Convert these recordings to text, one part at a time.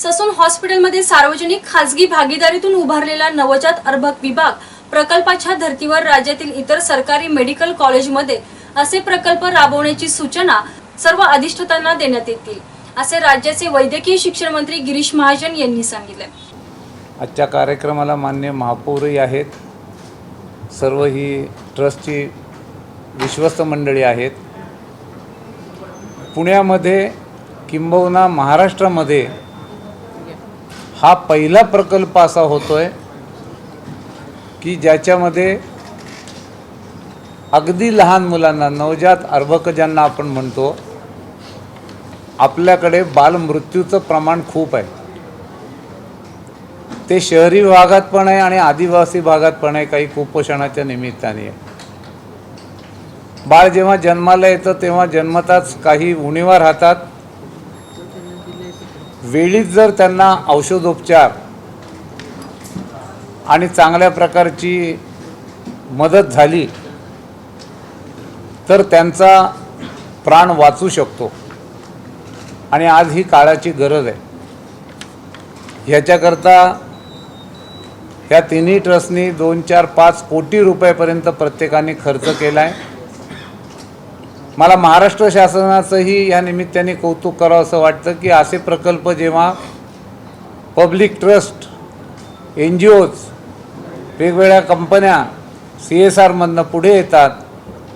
Sassoon हॉस्पिटलमध्ये सार्वजनिक खासगी भागीदारीतून उभारलेला नवजात अर्भक विभाग प्रकल्पाच्या धर्तीवर राज्यातील इतर सरकारी मेडिकल कॉलेजमध्ये असे प्रकल्प राबवण्याची सूचना सर्व अधिष्ठातांना देण्यात येतील असे राज्याचे वैद्यकीय शिक्षण मंत्री गिरीश महाजन यांनी सांगितले. आजच्या कार्यक्रमाला मान्य महापौरही आहेत. सर्व ही ट्रस्टची विश्वस्त मंडळी आहेत. पुण्यामध्ये किंबहुना महाराष्ट्रामध्ये हा पहिला प्रकल्प असा होतोय की ज्याच्यामध्ये अगदी लहान मुलांना नवजात अर्भक ज्यांना आपण म्हणतो आपल्याकडे बालमृत्यूचं प्रमाण खूप आहे. ते शहरी भागात पण आहे आणि आदिवासी भागात पण आहे काही कुपोषणाच्या निमित्ताने आहे. बाळ जेव्हा जन्माला येतं तेव्हा जन्मताच काही उणीवा राहतात. वेळीच जर त्यांना औषधोपचार आणि चांगल्या प्रकारची मदत झाली तर त्यांचा प्राण वाचू शकतो. आणि आज ही काळाची गरज आहे. ह्याच्याकरता ह्या तिन्ही ट्रस्टनी दोन चार पाच कोटी रुपयापर्यंत प्रत्येकाने खर्च केला आहे मला महाराष्ट्र शासनाचंही या निमित्ताने कौतुक करावं असं वाटतं की असे प्रकल्प जेव्हा public trust N G Os वेगवेगळ्या कंपन्या सी एस आरमधनं पुढे येतात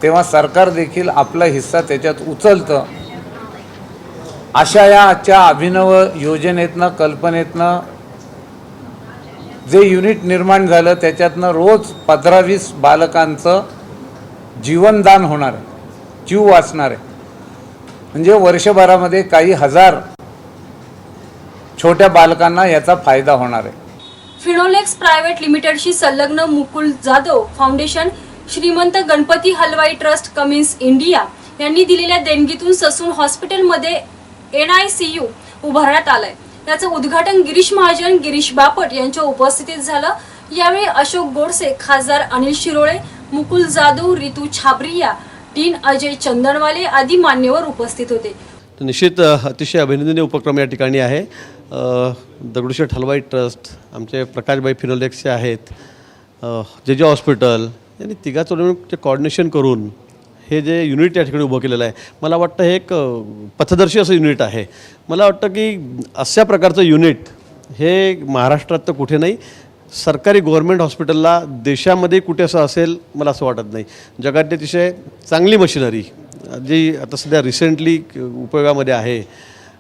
तेव्हा सरकार देखील आपला हिस्सा त्याच्यात उचलतं. अशा या आजच्या अभिनव योजनेतनं कल्पनेतनं जे युनिट निर्माण झालं त्याच्यातनं रोज पंधरा वीस बालकांचं जीवनदान होणार आहे. जीव वाचणार. आहे म्हणजे वर्षभरामध्ये काही हजार छोट्या बालकांना याचा फायदा होणार आहे. फिनोलेक्स प्रायव्हेट लिमिटेडशी संलग्न Mukul Jadhav foundation Shrimant Ganpati Halwai trust Cummins India यांनी दिलेल्या देणगीतून ससून हॉस्पिटलमध्ये एन आय सी यू उभारण्यात आलंय. याचं उद्घाटन गिरीश महाजन गिरीश बापट यांच्या उपस्थितीत झालं. यावेळी अशोक गोडसे खासदार अनिल शिरोळे मुकुल जाधव रितू छाबरिया डीन अजय चंदनवाले आदी मान्यवर उपस्थित होते. तर निश्चित अतिशय अभिनंदनीय उपक्रम या ठिकाणी आहे. दगडूशेठ हलवाई ट्रस्ट आमचे प्रकाशबाई फिनोलेक्सचे आहेत जे जे हॉस्पिटल यांनी तिघा मिळून कॉर्डिनेशन करून हे जे युनिट या ठिकाणी उभं केलेलं आहे मला वाटतं हे एक पथदर्शी असं युनिट आहे. मला वाटतं की अशा प्रकारचं युनिट हे महाराष्ट्रात तर कुठे नाही सरकारी गव्हर्मेंट हॉस्पिटलला देशामध्ये कुठे असं असेल मला असं वाटत नाही. जगातली अतिशय चांगली मशिनरी जी आता सध्या रिसेंटली उपयोगामध्ये आहे.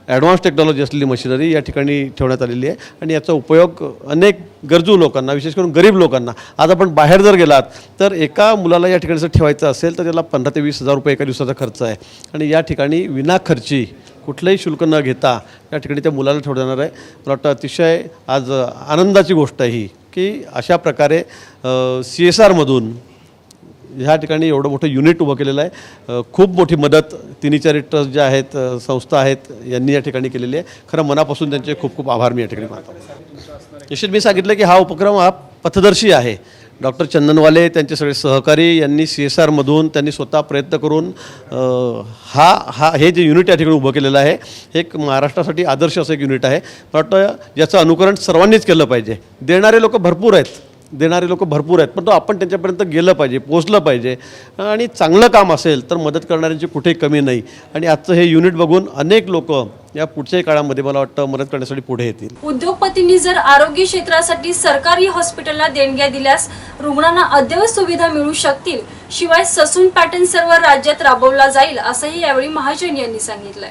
ॲडव्हान्स टेक्नॉलॉजी असलेली मशिनरी या ठिकाणी ठेवण्यात आलेली आहे आणि याचा उपयोग अनेक गरजू लोकांना विशेष करून गरीब लोकांना आज आपण बाहेर जर गेलात तर एका मुलाला या ठिकाणी जर ठेवायचं असेल तर त्याला पंधरा ते वीस हजार रुपये एका दिवसाचा खर्च आहे. आणि या ठिकाणी विनाखर्ची कुठलंही शुल्क न घेता या ठिकाणी त्या मुलाला ठेवलं जाणार आहे. मला वाटतं अतिशय आज आनंदाची गोष्ट आहे ही की अशा प्रकारे सी एस आरमधून ह्या ठिकाणी एवढं मोठं युनिट उभं केलेलं आहे. खूप मोठी मदत तिन्ही चारी ट्रस्ट ज्या आहेत संस्था आहेत यांनी या ठिकाणी केलेली आहे. खरं मनापासून त्यांचे खूप खूप आभार मी या ठिकाणी मानतो. निश्चित मी सांगितलं की हा उपक्रम हा पथदर्शी आहे. डॉक्टर चंदनवाले त्यांचे सगळे सहकारी यांनी सी एस आरमधून त्यांनी स्वतः प्रयत्न करून हा हा हे जे युनिट या ठिकाणी उभं केलेलं आहे हे एक महाराष्ट्रासाठी आदर्श असं एक युनिट आहे. मला वाटतं याचं अनुकरण सर्वांनीच केलं पाहिजे. देणारे लोक भरपूर आहेत. देणारे लोक भरपूर आहेत पण तो आपण त्यांच्यापर्यंत गेलं पाहिजे पोचलं पाहिजे. आणि चांगलं काम असेल तर मदत करणाऱ्यांची कुठे कमी नाही. आणि आजचं हे युनिट बघून अनेक लोक या पुढच्याही काळामध्ये मला वाटतं मदत करण्यासाठी पुढे येतील. उद्योगपतींनी जर आरोग्य क्षेत्रासाठी सरकारी हॉस्पिटलला देणग्या दिल्यास रुग्णांना अद्ययावत सुविधा मिळू शकतील. शिवाय ससून पॅटर्न सर्व राज्यात राबवला जाईल असंही यावेळी महाजन यांनी सांगितलंय.